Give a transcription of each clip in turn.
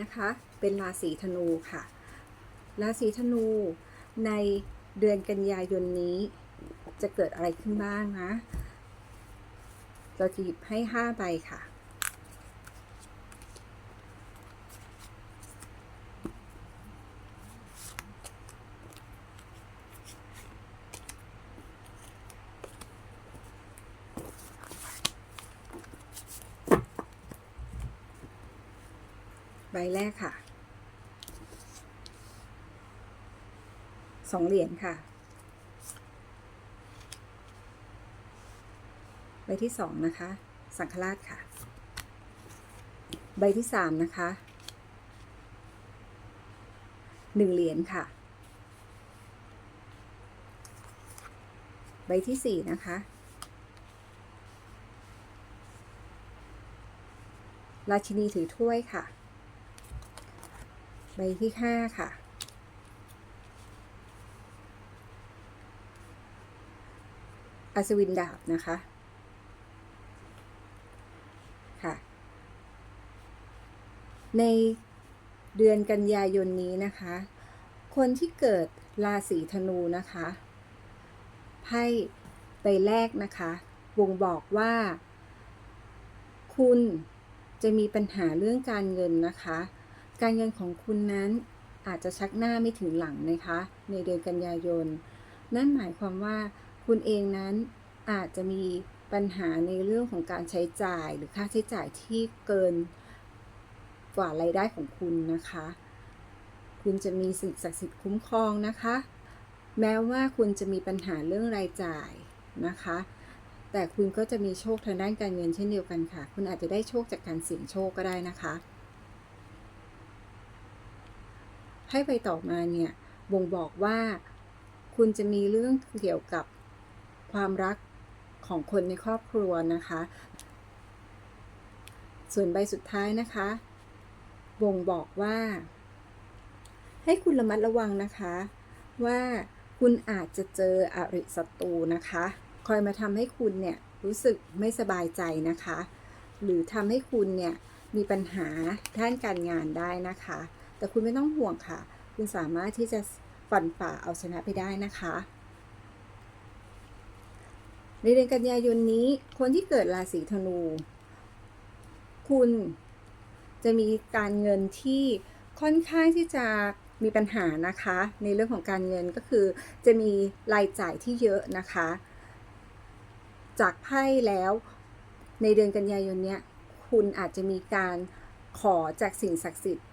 นะคะ เป็นราศีธนูค่ะ ราศีธนูในเดือนกันยายนนี้จะเกิดอะไรขึ้นบ้างนะ เราจะหยิบให้ห้าใบค่ะ ใบแรกค่ะสองเหรียญค่ะ ใบที่สองนะคะ สังฆราชค่ะ ใบที่สามนะคะหนึ่งเหรียญค่ะ ใบที่สี่นะคะราชินีถือถ้วยค่ะ ใบที่ห้าค่ะ อัศวินดาบนะคะ ค่ะ ในเดือนกันยายนนี้นะคะ คนที่เกิดราศีธนูนะคะไพ่ใบแรกนะคะบ่งบอกว่า คุณจะมีปัญหาเรื่องการเงินนะคะ การเงินของคุณนั้นอาจจะชักหน้าไม่ถึงหลังนะคะ ในเดือนกันยายน นั่นหมายความว่าคุณเองนั้นอาจจะมีปัญหาในเรื่องของการใช้จ่ายหรือค่าใช้จ่ายที่เกินกว่ารายได้ของคุณนะคะ คุณจะมีสิ่งศักดิ์สิทธิ์คุ้มครองนะคะ แม้ว่าคุณจะมีปัญหาเรื่องรายจ่ายนะคะ แต่คุณก็จะมีโชคทางด้านการเงินเช่นเดียวกันค่ะ คุณอาจจะได้โชคจากการเสี่ยงโชคก็ได้นะคะ ให้ไปต่อมาเนี่ยบ่งบอกว่าคุณจะมีเรื่องเกี่ยวกับความรักของคนในครอบครัวนะคะ ส่วนใบสุดท้ายนะคะบ่งบอกว่า ให้คุณระมัดระวังนะคะ ว่าคุณอาจจะเจออริศัตรูนะคะ คอยมาทำให้คุณเนี่ยรู้สึกไม่สบายใจนะคะ หรือทำให้คุณเนี่ยมีปัญหาด้านการงานได้นะคะ แต่คุณไม่ต้องห่วงค่ะ คุณสามารถที่จะฝันฝ่าเอาชนะไปได้นะคะในเดือนกันยายนนี้ คนที่เกิดราศีธนู คุณจะมีการเงินที่ค่อนข้างที่จะมีปัญหานะคะ ในเรื่องของการเงินก็คือจะมีรายจ่ายที่เยอะนะคะ จากไพ่แล้วในเดือนกันยายนเนี้ยคุณอาจจะมีการขอจากสิ่งศักดิ์สิทธิ์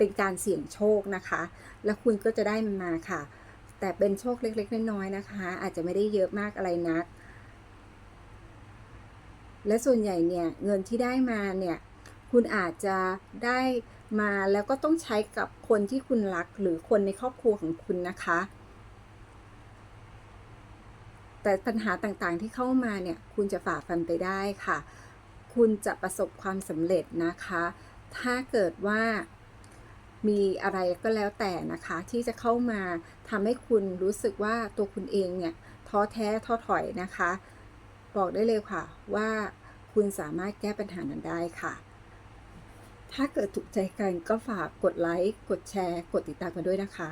เป็นการเสี่ยงโชคนะคะ แล้วคุณก็จะได้มันมาค่ะ แต่เป็นโชคเล็กๆน้อยๆนะคะ อาจจะไม่ได้เยอะมากอะไรนัก และส่วนใหญ่เนี่ยเงินที่ได้มาเนี่ยคุณอาจจะได้มาแล้วก็ต้องใช้กับคนที่คุณรักหรือคนในครอบครัวของคุณนะคะ แต่ปัญหาต่างๆที่เข้ามาเนี่ยคุณจะฝ่าฟันไปได้ค่ะ คุณจะประสบความสำเร็จนะคะ ถ้าเกิดว่า มีอะไรก็แล้วแต่นะคะ ที่จะเข้ามาทำให้คุณรู้สึกว่าตัวคุณเองเนี่ยท้อแท้ท้อถอยนะคะ บอกได้เลยค่ะว่าคุณสามารถแก้ปัญหานั้นได้ค่ะ ถ้าเกิดถูกใจกันก็ฝากกดไลค์ กดแชร์ กดติดตามกันด้วยนะคะ